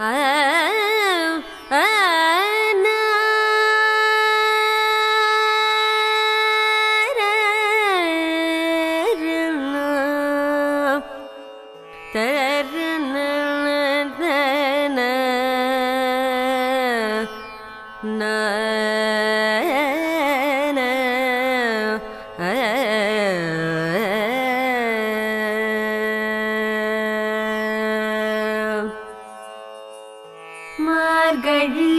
哎诶 மார்கழி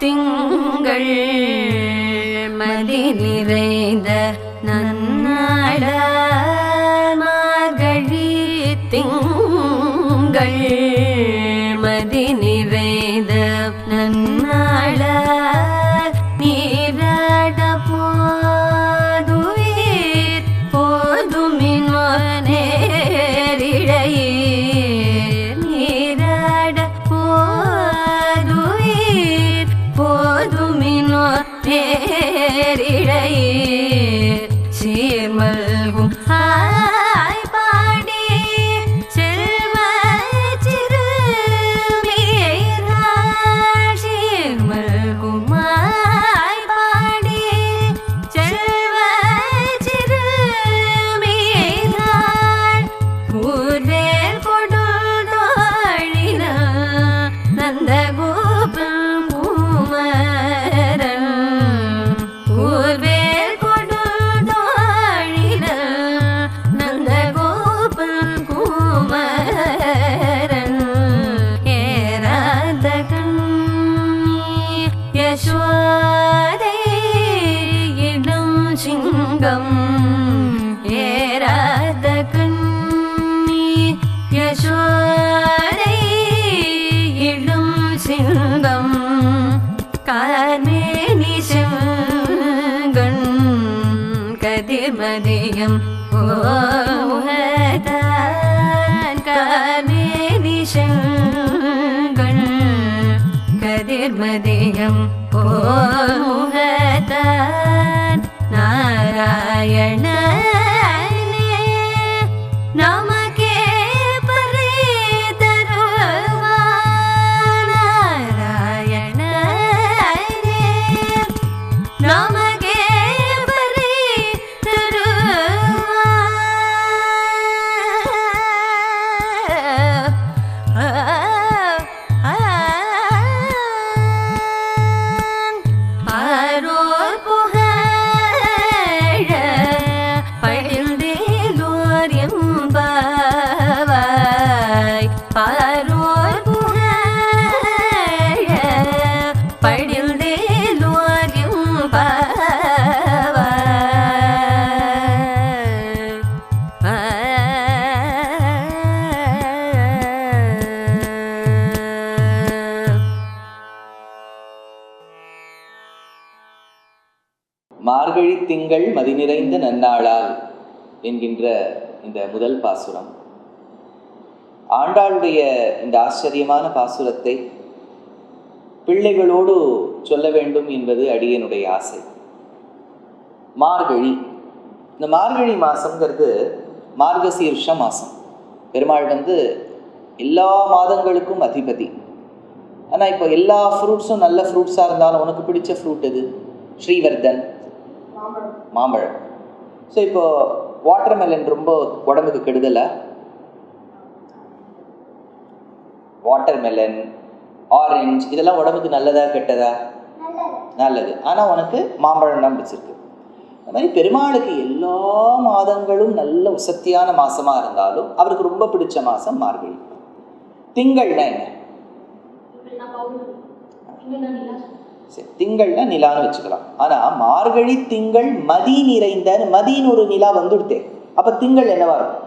திங்கள் மதி நிறை நேரிழையே கதிர்மதியம் ஓதான் கார்மேனி செங்கண். கதிர்மதியம். ஓமுகத்தான் நாராயண. மார்கழி திங்கள் மதி நிறைந்த நன்னாளால் என்கின்ற இந்த முதல் பாசுரம். ஆண்டாளுடைய இந்த ஆச்சரியமான பாசுரத்தை பிள்ளைகளோடு சொல்ல வேண்டும் என்பது அடியனுடைய ஆசை. மார்கழி. இந்த மார்கழி மாசம்ங்கிறது மார்கசீர்ஷ மாசம். பெருமாள் வந்து எல்லா மாதங்களுக்கும் அதிபதி. ஆனால் இப்போ எல்லா ஃப்ரூட்ஸும் நல்ல ஃப்ரூட்ஸாக இருந்தாலும் உனக்கு பிடிச்ச ஃப்ரூட் எது? ஸ்ரீவர்தன். மாம்பழம். ஸோ இப்போ வாட்டர்மெலன் ரொம்ப உடம்புக்கு கெடுதலா? வாட்டர்மெலன் ஆரஞ்சு இதெல்லாம் உடம்புக்கு நல்லதா கெட்டதா? நல்லது. ஆனால் உனக்கு மாம்பழம் தான் பிடிச்சிருக்கு. அது மாதிரி பெருமாளுக்கு எல்லா மாதங்களும் நல்ல உசத்தியான மாசமா இருந்தாலும் அவருக்கு ரொம்ப பிடிச்ச மாசம் மார்கழி. திங்கள்னா என்ன? சரி திங்கள்னா நிலான்னு வச்சுக்கலாம். ஆனா மார்கழி திங்கள் மதி நிறைந்த மதின்னு ஒரு நிலா வந்துடுத்தே அப்ப திங்கள் என்னவா இருக்கும்?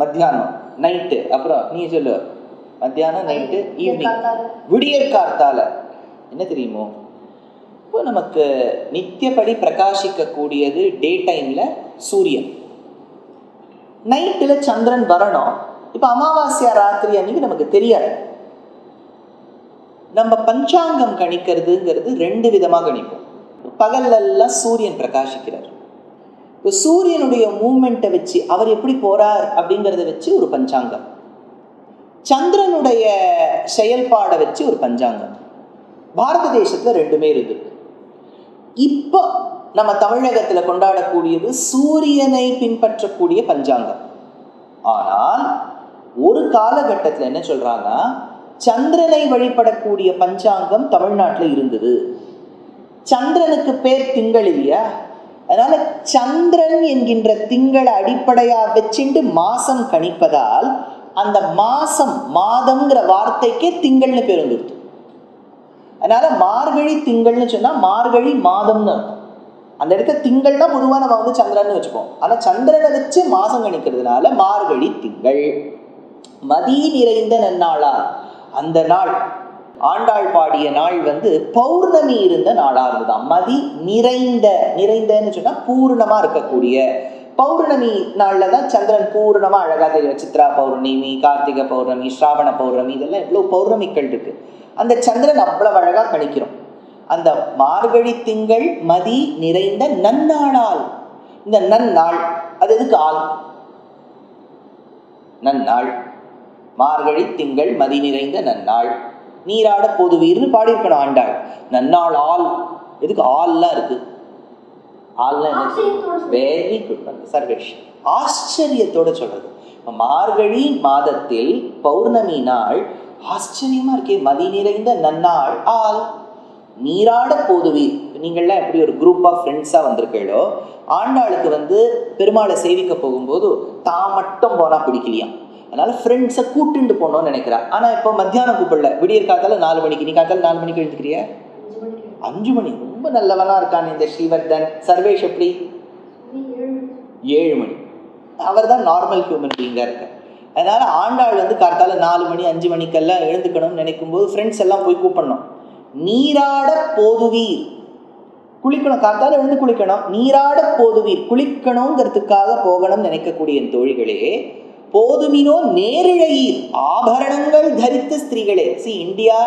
மத்தியானம். நைட்டு. அப்புறம் நீ சொல்லு. மத்தியானம் நைட்டு ஈவினிங் விடியற் என்ன தெரியுமோ? இப்போ நமக்கு நித்தியப்படி பிரகாசிக்கக்கூடியது டே டைம்ல சூரியன். நைட்டில் சந்திரன் வரணும். இப்போ அமாவாசையா ராத்திரி அன்னைக்கு நமக்கு தெரியாது. நம்ம பஞ்சாங்கம் கணிக்கிறதுங்கிறது ரெண்டு விதமாக கணிப்போம். பகல்லெல்லாம் சூரியன் பிரகாசிக்கிறார். இப்போ சூரியனுடைய மூமெண்ட்டை வச்சு அவர் எப்படி போகிறார் அப்படிங்கிறத வச்சு ஒரு பஞ்சாங்கம். சந்திரனுடைய செயல்பாடை வச்சு ஒரு பஞ்சாங்கம். பாரத தேசத்தில் ரெண்டுமே இருக்கு. இப்போ நம்ம தமிழகத்தில் கொண்டாடக்கூடியது சூரியனை பின்பற்றக்கூடிய பஞ்சாங்கம். ஆனால் ஒரு காலகட்டத்தில் என்ன சொல்கிறாங்கன்னா சந்திரனை வழிபடக்கூடிய பஞ்சாங்கம் தமிழ்நாட்டில் இருந்தது. சந்திரனுக்கு பேர் திங்கள் இல்லையா அதனால சந்திரன் என்கின்ற திங்களை அடிப்படையா வச்சுட்டு மாசம் கணிப்பதால் அந்த மாசம் மாதம்ங்கிற வார்த்தைக்கே திங்கள்னு பேர் வந்துடுது அதனால மார்கழி திங்கள்னு சொன்னா மார்கழி மாதம்னு அர்த்தம். அந்த இடத்துல திங்கள்னா பொதுவாக நம்ம வந்து சந்திரன் வச்சுப்போம். ஆனா சந்திரனை வச்சு மாசம் கணிக்கிறதுனால மார்கழி திங்கள். மதி நிறைந்த நன்னாளா அந்த நாள் ஆண்டாள் பாடிய நாள் வந்து பௌர்ணமி இருந்த நாளாக இருந்ததாம் மதி நிறைந்த நிறைந்தன்னு சொன்னா பூர்ணமா இருக்கக்கூடிய. பௌர்ணமி நாள்ல தான் சந்திரன் பூர்ணமா அழகா தெரியும். சித்ரா பௌர்ணமி கார்த்திகை பௌர்ணமி ஸ்ராவண பௌர்ணமி இதெல்லாம் எவ்வளவு பௌர்ணமிகள் இருக்கு. அந்த சந்திரன் அவ்வளவு அழகா கணிக்கிறோம். அந்த மார்கழி திங்கள் மதி நிறைந்த நன்னாளால். இந்த நன்னாள் அது எதுக்கு ஆள்? நன்னாள். மார்கழி திங்கள் மதி நிறைந்த நன்னாள். நீராட பொதுவீர்னு பாடியிருக்கணும் ஆண்டாள். நன்னாள் ஆள். எதுக்கு ஆள்லாம் இருக்கு? ஆள்லாம் என்ன வெரி குட் சர்வேஷ் ஆச்சரியத்தோட சொல்றது. மார்கழி மாதத்தில் பௌர்ணமி நாள் ஆச்சரியமா இருக்கே. மதி நிறைந்த நன்னாள் ஆள். நீராட போதுவீர் நீங்கள்லாம் எப்படி ஒரு குரூப் ஆஃப் ஃப்ரெண்ட்ஸாக வந்திருக்கீங்களோ ஆண்டாளுக்கு வந்து பெருமாளை சேவிக்க போகும்போது தான் மட்டும் போனால் பிடிக்கலையாம். அதனால் ஃப்ரெண்ட்ஸை கூட்டுண்டு போகணும்னு நினைக்கிறா. ஆனால் இப்போ மத்தியானம் கூப்பிடல. விடியற் காத்தால நாலு மணிக்கு. நீ காத்தால நாலு மணிக்கு எழுந்துக்கிறியா அஞ்சு மணி. ரொம்ப நல்லவனாக இருக்கான் இந்த ஸ்ரீவர்தன். சர்வேஷ் எப்படி? ஏழு மணி. அவர் தான் நார்மல் ஹியூமன் பீயிங்காக இருக்கார். அதனால் ஆண்டாள் வந்து காத்தால நாலு மணி அஞ்சு மணிக்கெல்லாம் எழுந்துக்கணும்னு நினைக்கும் போது ஃப்ரெண்ட்ஸ் எல்லாம் போய் கூப்பிடணும். நீராட போதுவீர். குளிக்கணும். காத்தால எழுந்து குளிக்கணும். நீராட போதுவீர். குளிக்கணுங்கிறதுக்காக போகணும்னு நினைக்கக்கூடிய என் தோழிகளே போதுமினோ நேரிழையீர். ஆபரணங்கள் தரித்த ஸ்திரீகளே. See India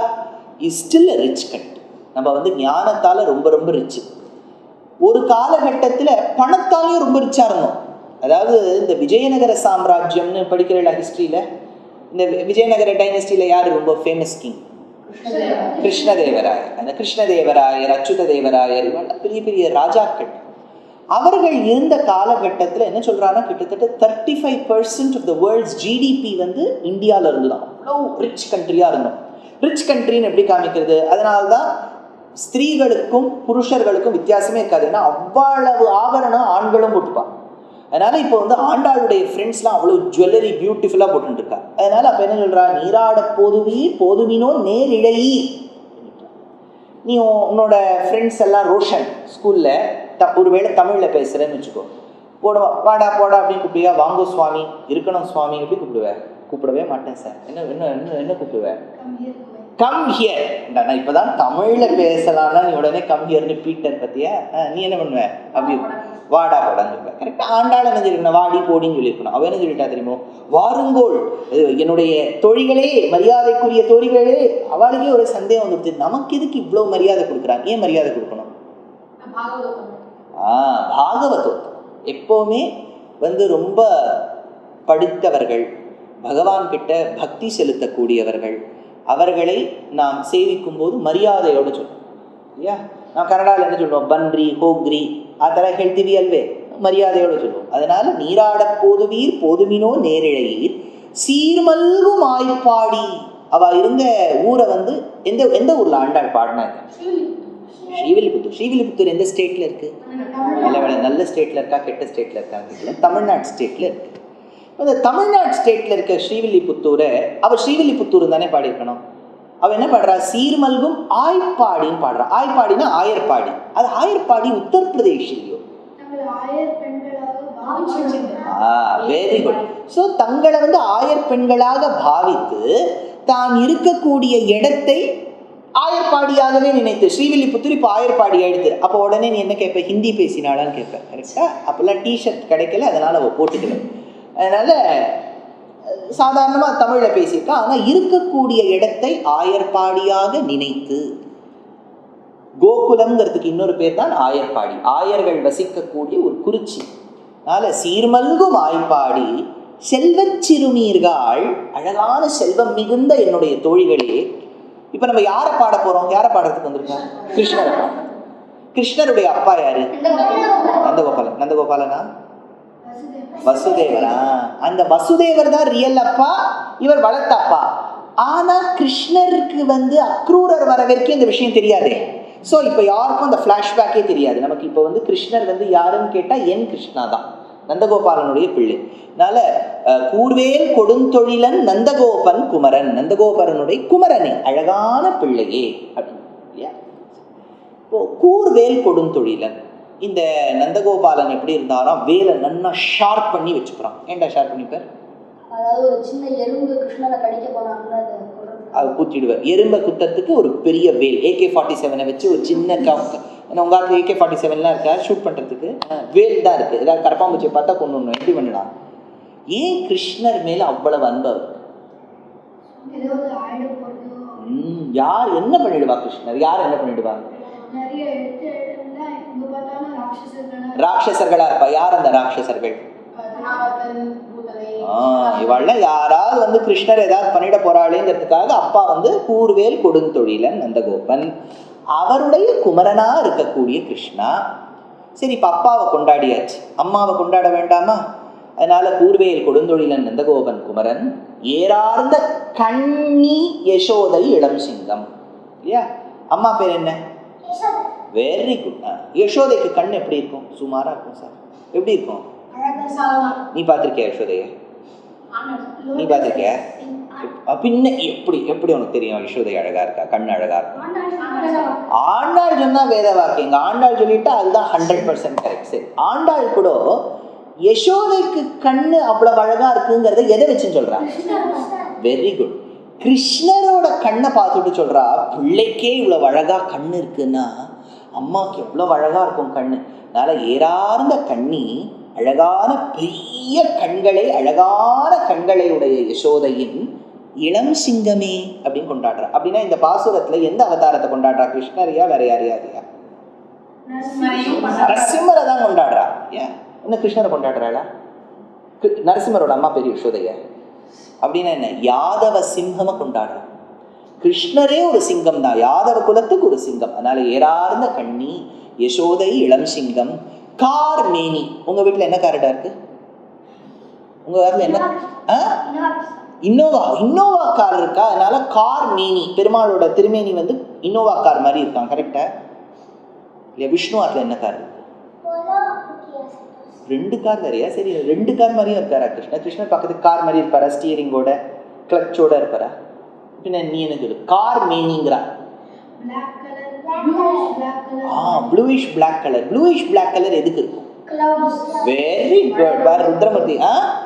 is still rich கண்ட் நம்ம வந்து ஞானத்தால ரொம்ப ரொம்ப ரிச்சு ஒரு காலகட்டத்தில் பணத்தாலையும் ரொம்ப ரிச்சா இருந்தோம். அதாவது இந்த விஜயநகர சாம்ராஜ்யம்னு படிக்கிறீங்களா ஹிஸ்ட்ரியில இந்த விஜயநகர டைனஸ்டியில் யார் ரொம்ப ஃபேமஸ் கிங் கிருஷ்ணதேவராயர். அந்த கிருஷ்ணதேவராயர் அச்சுத தேவராயர் பெரிய பெரிய ராஜாக்கள். அவர்கள் இருந்த காலகட்டத்தில் என்ன சொல்கிறாங்கன்னா கிட்டத்தட்ட thirty five percent of the world's GDP வந்து இந்தியாவில் இருந்தோம் அவ்வளோ ரிச் கண்ட்ரியாக இருந்தோம். ரிச் கண்ட்ரின்னு எப்படி காமிக்கிறது? அதனால தான் ஸ்திரீகளுக்கும் புருஷர்களுக்கும் வித்தியாசமே இருக்காது. ஏன்னா அவ்வளவு ஆபரணம் ஆண்களும் போட்டுப்பான் அதனால இப்போ வந்து ஆண்டாளுடைய ஃப்ரெண்ட்ஸ்லாம் அவ்வளோ ஜுவல்லரி பியூட்டிஃபுல்லாக போட்டுருக்கா அதனால அப்போ என்ன சொல்றா? நீராட போதுவி போதுவினோ நேரிழையி. நீ உன்னோட ஃப்ரெண்ட்ஸ் எல்லாம் ரோஷன் ஸ்கூலில் த ஒருவேளை தமிழில் பேசுகிறேன்னு வச்சுக்கோ. போடுவா வாடா போடா அப்படின்னு கூப்பிடுவியா? வாங்கோ சுவாமி. இருக்கணும் சுவாமி. எப்படி கூப்பிடுவேன் கூப்பிடவே மாட்டேன் சார். என்ன என்ன என்ன என்ன கூப்பிடுவேன் கம் ஹியர் நான் இப்போதான் தமிழில் பேசலாம்னா நீ உடனே கம் ஹியர்னு பீட்டர் ஆ, நீ என்ன பண்ணுவ? அப்படி வாடா போடான்னு சொல்லுவேன் கரெக்டாக ஆண்டாள் என்ன சொல்லியிருக்கணும்? வாடி போடின்னு சொல்லியிருக்கணும். அவ என்ன சொல்லிட்டா தெரியுமோ? வாருங்கோள். என்னுடைய தோழிகளே மரியாதைக்குரிய தோழிகளே அவளுக்கே ஒரு சந்தேகம் வந்துடுது நமக்கு எதுக்கு இவ்வளோ மரியாதை கொடுக்குறாங்க? ஏன் மரியாதை கொடுக்கணும்? பாகவதோத்தம் எப்போவுமே வந்து ரொம்ப படித்தவர்கள் பகவான்கிட்ட பக்தி செலுத்தக்கூடியவர்கள். அவர்களை நாம் சேவிக்கும் போது மரியாதையோடு சொல்லுவோம் இல்லையா? நான் கனடாவில் என்ன சொல்லுவோம் பன்றி ஹோக்ரி ஆ தர ஹெல்த்திவி அல்வே. மரியாதையோடு சொல்லுவோம் அதனால் நீராட போதுவீர் போதுமினோ நேரிழையீர். சீர்மல்கும் ஆய்ப்பாடி அவள் இருந்த ஊரை வந்து எந்த எந்த ஊரில் ஆண்டாள் பாடினாங்க ஸ்ரீவில்லிபுத்தூர். ஸ்ரீவில்லிபுத்தூர் எந்த ஸ்டேட்டில் இருக்குது நல்ல வேலை நல்ல ஸ்டேட்டில் இருக்கா கெட்ட ஸ்டேட்டில் இருக்கான்னு இல்லை தமிழ்நாடு ஸ்டேட்டில் இருக்கு. அந்த தமிழ்நாடு ஸ்டேட்டில் இருக்க ஸ்ரீவில்லிபுத்தூரை அவர் ஸ்ரீவில்லிபுத்தூர் தானே பாடியிருக்கணும். அவள் என்ன பாடுறா? சீர்மல்கும் ஆய்ப்பாடின்னு பாடுறா. ஆய்ப்பாடினா ஆயர்பாடி அது ஆயர்பாடி உத்தரப்பிரதேஷ்லையோ. வெரி குட் ஸோ தங்களை வந்து ஆயர் பெண்களாக பாவித்து தான் இருக்கக்கூடிய இடத்தை ஆயர்பாடியாகவே நினைத்து ஸ்ரீவில்லிபுத்தூர் இப்போ ஆயர்பாடி ஆயிடுது. அப்போ உடனே நீ என்ன கேட்ப ஹிந்தி பேசினாளான்னு கேட்பேன் கரெக்டா அப்போல்லாம் டிஷர்ட் கிடைக்கல அதனால் அவள் போட்டுக்கல. அதனால் சாதாரணமாக தமிழில் பேசியிருக்கா. ஆனால் இருக்கக்கூடிய இடத்தை ஆயர்பாடியாக நினைத்து கோகுலம்ங்கிறதுக்கு இன்னொரு பேர் தான் ஆயர்பாடி. ஆயர்கள் வசிக்கக்கூடிய ஒரு குறிச்சி. அதனால் சீர்மல்கும் ஆய்ப்பாடி செல்வச்சிறுநீர்கள் அழகான செல்வம் மிகுந்த என்னுடைய தோழிகளே இப்ப நம்ம யாரை பாட போறோம்? யாரை பாடுறதுக்கு வந்திருக்கோம்? கிருஷ்ணர் கிருஷ்ணருடைய அப்பா யாரு? நந்தகோபாலன். நந்தகோபாலனா? வசுதேவரா? அந்த வசுதேவர் தான் ரியல் அப்பா இவர் வளர்த்த அப்பா. ஆனா கிருஷ்ணருக்கு வந்து அக்ரூரர் வர வரைக்கும் இந்த விஷயம் தெரியாதே. ஸோ இப்போ யாருக்கும் அந்த ஃப்ளாஷ்பேக்கே தெரியாது. நமக்கு இப்போ வந்து கிருஷ்ணர் வந்து யாருன்னு கேட்டால் என் கிருஷ்ணா தான். நந்தகோபாலனுடைய பிள்ளை. அதனால கூர்வேல் கொடுந்தொழிலன் நந்தகோபன் குமரன். நந்தகோபரனுடைய குமரனே அழகான பிள்ளையே அப்படின்னு இல்லையா? இப்போ கூர்வேல் கொடுந்தொழிலன் இந்த நந்தகோபாலன் எப்படி இருந்தாலும் வேலை நன்னா ஷார்ப் பண்ணி வச்சுக்கிறான். ஏன்டா ஷார்ப் பண்ணிப்பார் அதாவது ஒரு சின்ன எறும்பு கிருஷ்ணனை கடிக்க போனாங்கல்ல அதை கொல்றது. அது குத்திடுவார். எறும்பை குத்துறதுக்கு ஒரு பெரிய வேல் ஏகே ஃபார்ட்டி செவனை வச்சு ஒரு சின்ன ஏன்னா உங்க ஆத்துல ஏகே ஃபார்ட்டி செவன்லாம் இருக்கா? ஷூட் பண்ணுறதுக்கு வேல் தான் இருக்குது ஏதாவது கரப்பாம்பூச்சியை பார்த்தா கொண்டு வரணும். எப்படி பண்ணலாம் ஏன் கிருஷ்ணர் மேலே அவ்வளவு அன்பு அவருக்கு? ஏதோ ஒரு ஆயிட போறதோ ம், யார் என்ன பண்ணிடுவா கிருஷ்ணர்? யார் என்ன பண்ணிடுவா? நிறைய எடுத்து எடுத்துல இங்க பார்த்தாலும் ராட்சசர்களா ராட்சசர்களா இருப்பா. யார் அந்த ராட்சசர்கள்? இவள்லாம் யாராவது வந்து கிருஷ்ணர் ஏதாவது பண்ணிட போறாளேங்கிறதுக்காக அப்பா வந்து கூர்வேல் கொடுந்தொழிலன் நந்தகோபன். அவருடைய குமரனா இருக்கக்கூடிய கிருஷ்ணா. சரி இப்ப அப்பாவை கொண்டாடியாச்சு. அம்மாவை கொண்டாட வேண்டாமா? அதனால கூர்வேல் கொடுந்தொழிலன் நந்தகோபன் குமரன். ஏறார்ந்த கண்ணி யசோதை இளம் சிங்கம். இல்லையா? அம்மா பேர் என்ன? வெரி குட் யசோதைக்கு கண் எப்படி இருக்கும்? சுமாரா இருக்கும் சார். எப்படி இருக்கும்? நீ பார்த்துருக்கியா யசோதைய நீ பார்த்துருக்கியா? அஹ் பின்ன எப்படி எப்படி உனக்கு தெரியும் யசோதை அழகா இருக்கா? கண் அழகா இருக்கா? ஆண்டாள் சொன்னா வேத வாக்கியங்க. ஆண்டாள் சொல்லிட்டா அதுதான் ஹண்ட்ரட் பர்சன்ட் கரெக்ட் சரி ஆண்டாள் கூட யசோதைக்கு கண்ணு அவ்வளவு அழகா இருக்குங்கிறத எதை வச்சுன்னு சொல்றாங்க வெரி குட் கிருஷ்ணரோட கண்ணை பார்த்துட்டு சொல்றா பிள்ளைக்கே இவ்வளவு அழகா கண்ணு இருக்குன்னா அம்மாவுக்கு எவ்வளவு அழகா இருக்கும் கண்ணு? அதனால ஏறார்ந்த கண்ணி அழகான பெரிய கண்களை அழகான கண்களை உடைய யசோதையின் இளம் சிங்கமே அப்படின்னு கொண்டாடுறா அப்படின்னா இந்த பாசுரத்துல எந்த அவதாரத்தை கொண்டாடுறா? கிருஷ்ணரையா வேற யாரையாரியா நரசிம்மரை தான் கொண்டாடுறா. ஏன்? என்ன கிருஷ்ணரை கொண்டாடுறாளா? நரசிம்மரோட அம்மா பெரிய யசோதைய. அப்படின்னா என்ன? யாதவ சிங்கம கொண்டாடுறா. கிருஷ்ணரே ஒரு சிங்கம் தான். யாதவ குலத்துக்கு ஒரு சிங்கம். அதனால ஏறார்ந்த கண்ணி யசோதை இளம் சிங்கம் கார் மேனி உங்க வீட்டுல என்ன காரடா இருக்கு? உங்க வீட்டுல என்ன? இன்னோவா இன்னோவா கார் இருக்கா? அதனால கார் மேனி பெருமாளோட திருமேனி வந்து இன்னோவா கார் மாதிரி இருக்கான். கரெக்டா இல்லையா? விஷ்ணு ஆத்துல என்ன கார் ரெண்டு கார் வேறையா? சரி ரெண்டு கார் மாதிரியும் இருக்காரா கிருஷ்ணர் கிருஷ்ணர் பக்கத்துக்கு கார் மாதிரி இருப்பாரா? ஸ்டியரிங்கோட கிளச்சோட இருப்பாரா? பின்ன நீ சொல்லு. கார் மேனிங்கிறா ஆ bluish black colour bluish black colour எதுக்கு இருக்கும்? வெரி குட் வேற ருத்ரமூர்த்தி ஆ?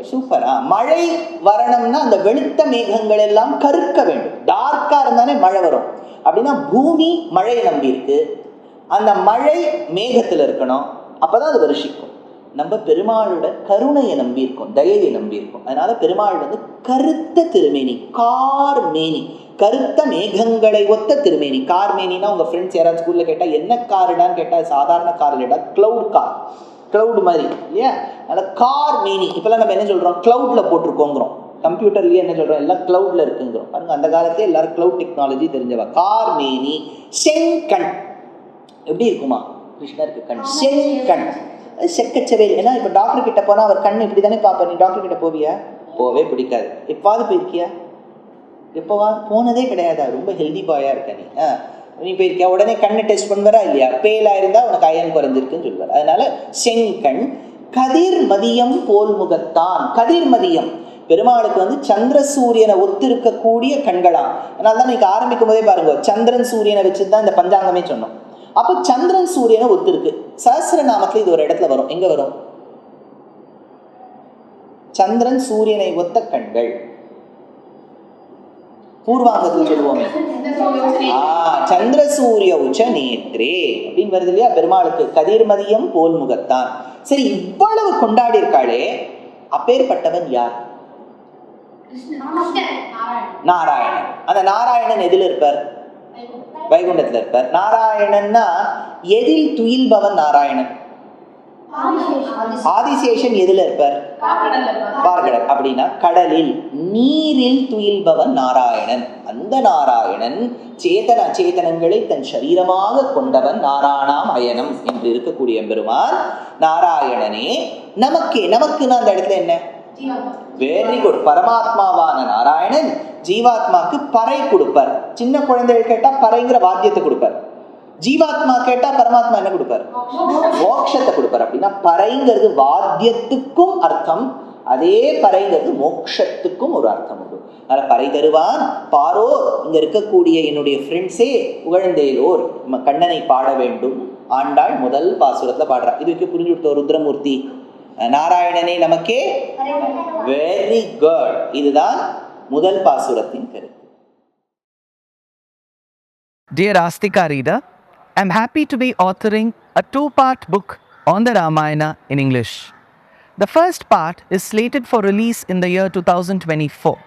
சூப்பர் ஆ? மழை வரணும்னா அந்த வெளுத்த மேகங்கள் எல்லாம் கருக்க வேண்டும். டார்க்கா இருந்தானே மழை வரும். அப்படின்னா பூமி மழையை நம்பி இருக்கு. அந்த மழை மேகத்துல இருக்கணும். அப்பதான் அது வருஷிக்கும். நம்ம பெருமாளோட கருணையை நம்பி இருக்கோம் தயையை நம்பி இருக்கோம். அதனால பெருமாள் வந்து கருத்த திருமேனி கார் மேனி கருத்த மேகங்களை ஒத்த திருமேனி. கார் மேனினா உங்க ஃப்ரெண்ட்ஸ் யாராவது ஸ்கூல்ல கேட்டா என்ன காருடான்னு கேட்டா சாதாரண கார் இல்லடா கிளவுட் கார் கிளவுட் மாதிரி. இல்லையா அதனால கார் மீனி. இப்பெல்லாம் நம்ம என்ன சொல்றோம்? கிளவுட்ல போட்டிருக்கோங்கிறோம். கம்ப்யூட்டர்லயே என்ன சொல்றோம்? எல்லாம் கிளவுட்ல இருக்குங்கிறோம். பாருங்க அந்த காலத்துல எல்லாரும் கிளவுட் டெக்னாலஜி தெரிஞ்சவா. கார் மேனி செங்கண். எப்படி இருக்குமா? கிருஷ்ணருக்கு கண். செங்கண். செக்கச்சவேல் ஏன்னா இப்போ டாக்டர் கிட்ட போனா அவர் கண் இப்படி தானே பார்ப்ப நீ டாக்டர் கிட்ட போவியா? போவே பிடிக்காது. எப்பாவது போயிருக்கியா? எப்போவாது போனதே கிடையாதா. ரொம்ப ஹெல்தி பாயாக இருக்க நீ. நீ போயிருக்கியா? உடனே கண்ணை டெஸ்ட் பண்ணுவாரா இல்லையா? பேலாக இருந்தால் உனக்கு அயன் குறைஞ்சிருக்குன்னு சொல்லுவார். அதனால செங்கண் கதிர் மதியம் போல் முகத்தான். கதிர் மதியம். பெருமாளுக்கு வந்து சந்திர சூரியனை ஒத்திருக்கக்கூடிய கண்களாம். அதனால தான் இன்னைக்கு ஆரம்பிக்கும் போதே பாருங்க சந்திரன் சூரியனை வச்சு தான் இந்த பஞ்சாங்கமே சொன்னோம். அப்போ சந்திரன் சூரியனை ஒத்திருக்கு. சஹஸ்ரநாமத்துல இது ஒரு இடத்துல வரும். எங்கே வரும்? சந்திரன் சூரியனை ஒத்த கண்கள். பூர்வாங்கத்தில் சொல்லுவோமே. சந்திர சூரிய உச்ச நேத்ரே அப்படின்னு வருது இல்லையா? பெருமாளுக்கு கதிர்மதியம் போல் முகத்தான். சரி இவ்வளவு கொண்டாடி இருக்காளே அப்பேற்பட்டவன் யார்? நாராயணன். அந்த நாராயணன் எதில் இருப்பார்? வைகுண்டத்துல. இருப்பார். நாராயணன்னா எதில் துயில்பவன் நாராயணன்? ஆதிசேஷன் எதுல இருப்பார்? பார்க்கடல் அப்படின்னா கடலில் நீரில் துயில்பவன் நாராயணன். அந்த நாராயணன் சேதன அச்சேதனங்களை தன் சரீரமாக கொண்டவன் நாராயணாம் அயனம் என்று இருக்கக்கூடிய பெருமான். நாராயணனே நமக்கே நான் அந்த இடத்துல என்ன? வெரி குட் பரமாத்மாவான நாராயணன் ஜீவாத்மாக்கு பறை கொடுப்பார். சின்ன குழந்தைகள் கேட்டா பறைங்கிற வாத்தியத்தை கொடுப்பார். ஜீவாத்மா கேட்டா பரமாத்மா என்ன கொடுப்பாரு? மோட்சத்தை கொடுப்பார். அப்படின்னா பறைங்கிறது வாத்தியத்துக்கும் அர்த்தம். அதே பறைங்கிறது மோக்ஷத்துக்கும் ஒரு அர்த்தம் உண்டு. அதனால பறை தருவான் பாரோர் இங்க இருக்கக்கூடிய என்னுடைய ஃப்ரெண்ட்ஸே உகழ்ந்தேலோர் நம்ம கண்ணனை பாட வேண்டும். ஆண்டாள் முதல் பாசுரத்துல பாடுறா. இதுக்கு புரிஞ்சு கொடுத்த ருத்ரமூர்த்தி. நாராயணனே நமக்கே வெரி குட் இதுதான் முதல் பாசுரத்தின் கருத்து. Dear Astika reader, I'm happy to be authoring a two part book on the Ramayana in English. The first part is slated for release in the year 2024.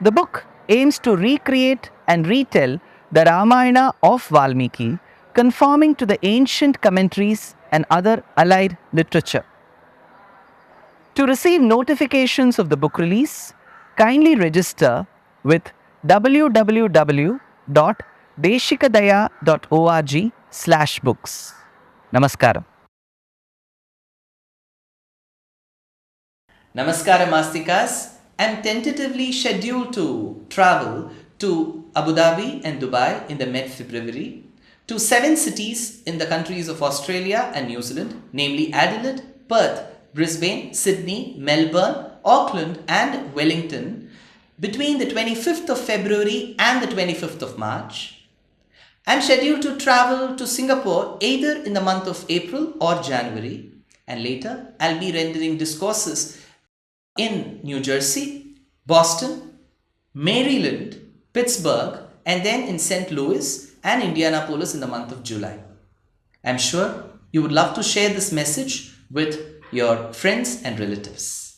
The book aims to recreate and retell the Ramayana of Valmiki, conforming to the ancient commentaries and other allied literature. To receive notifications of the book release, kindly register with www.deshikadaya.org slash books. Namaskaram. Namaskaram Astikas. I'm tentatively scheduled to travel to Abu Dhabi and Dubai in the mid-February, to seven cities in the countries of Australia and New Zealand, namely Adelaide, Perth, Brisbane, Sydney, Melbourne, Auckland and Wellington between the 25th of February and the 25th of March. I'm scheduled to travel to Singapore either in the month of April or January, and later I'll be rendering discourses in New Jersey, Boston, Maryland, Pittsburgh, and then in St. Louis and Indianapolis in the month of July. I'm sure you would love to share this message with your friends and relatives.